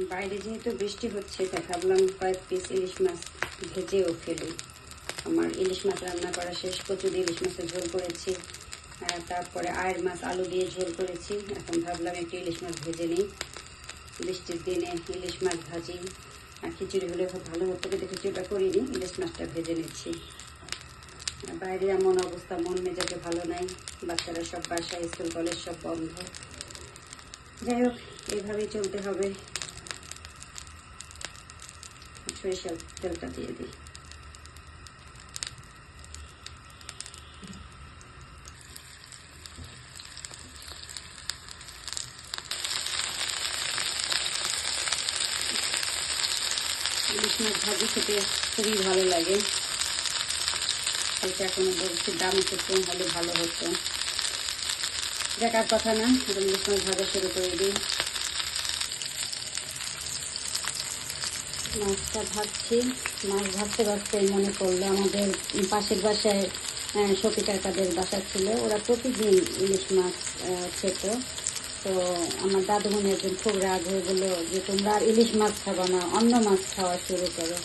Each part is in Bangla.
বাইরে যেহেতু বৃষ্টি হচ্ছে, তাই ভাবলাম কয়েক পিস ইলিশ মাছ ভেজেও ফেলি। আমার ইলিশ মাছ রান্না করা শেষ কচু দিয়ে ইলিশ মাছের ঝোল করেছি তারপরে আয়ের মাছ আলু দিয়ে ঝোল করেছি। এখন ভাবলাম একটু ইলিশ মাছ ভেজে নিই। বৃষ্টির দিনে ইলিশ মাছ ভাজি, আর খিচুড়ি হলে খুব ভালো হতো কিন্তু খিচুড়িটা করিনি, ইলিশ মাছটা ভেজে নিচ্ছি। বাইরে এমন অবস্থা, মন মেজাজে ভালো নাই, বাচ্চারা সব বাসায়, স্কুল, কলেজ সব বন্ধ। যাই হোক এইভাবেই চলতে হবে। সরিষার তেলটা দিয়ে দিই। ভাজি খেতে খুবই ভালো লাগে। এটা এখনও বলছি, দাম একটু কম হলে ভালো হতো। দেখার কথা না ইলিশ ভাজা শুরু করে দিই। মাছটা ভাবছি মাছ ভাজতে ভাজতে মনে পড়ল আমাদের পাশের বাসায় সখী কাকাদের বাসা ছিল। ওরা প্রতিদিন ইলিশ মাছ খেত। তো আমার দাদুমণি একদিন খুব রাগ হয়ে বলল যে, তোমরা আর ইলিশ মাছ খাবা না, অন্য মাছ খাওয়া শুরু করো।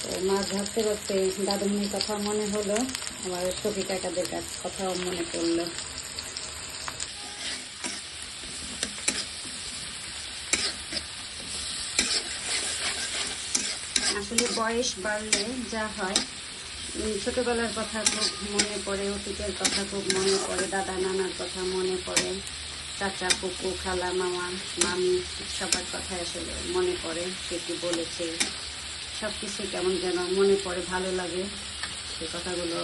তো মাছ ভাজতে ভাজতে দাদুমণির কথা মনে হলো। আমার সখী কাকাদের কাছ কথাও মনে পড়ল। আসলে বয়স বাড়লে যা হয় ছোটবেলার কথা খুব মনে পড়ে, অতীতের কথা খুব মনে পড়ে, দাদা নানার কথা মনে পড়ে, চাচা পুকু খালা, মামা, মামি, সবার কথা আসলে মনে পড়ে সে কি বলেছে সব কিছু কেমন যেন মনে পড়ে, ভালো লাগে। সে কথাগুলো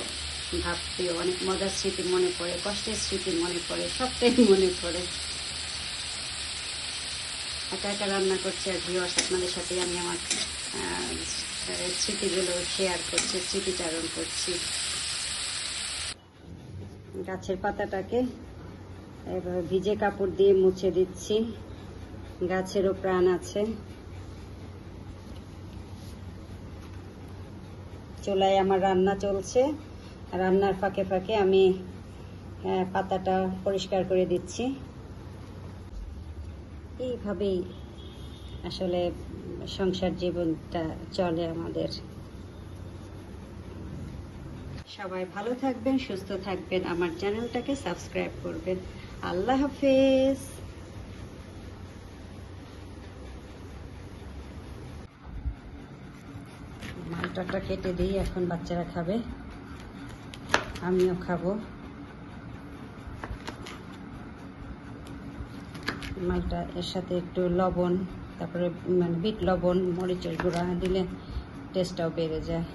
ভাবতে অনেক মজার স্মৃতি মনে পড়ে, কষ্টের স্মৃতি মনে পড়ে, সবটাই মনে পড়ে। একা একা রান্না করছি আর ভিওয়ার্স আপনাদের সাথে আমি আমার স্মৃতিগুলো শেয়ার করছি স্মৃতিচারণ করছি। গাছের পাতাটাকে এবার ভিজে কাপড় দিয়ে মুছে দিচ্ছি। গাছেরও প্রাণ আছে। চুলায় আমার রান্না চলছে। রান্নার ফাঁকে ফাঁকে আমি পাতাটা পরিষ্কার করে দিচ্ছি। এইভাবেই আসলে সংসার জীবনটা চলে আমাদের। সবাই ভালো থাকবেন, সুস্থ থাকবেন। আমার চ্যানেলটাকে সাবস্ক্রাইব করবেন। আল্লাহ হাফেজ। মালটাটা কেটে দিই, এখন বাচ্চারা খাবে। আমিও খাব। মালটা এর সাথে একটু লবণ তারপরে মানে বিট লবণ মরিচের গুঁড়া দিলে টেস্টটাও বেড়ে যায়।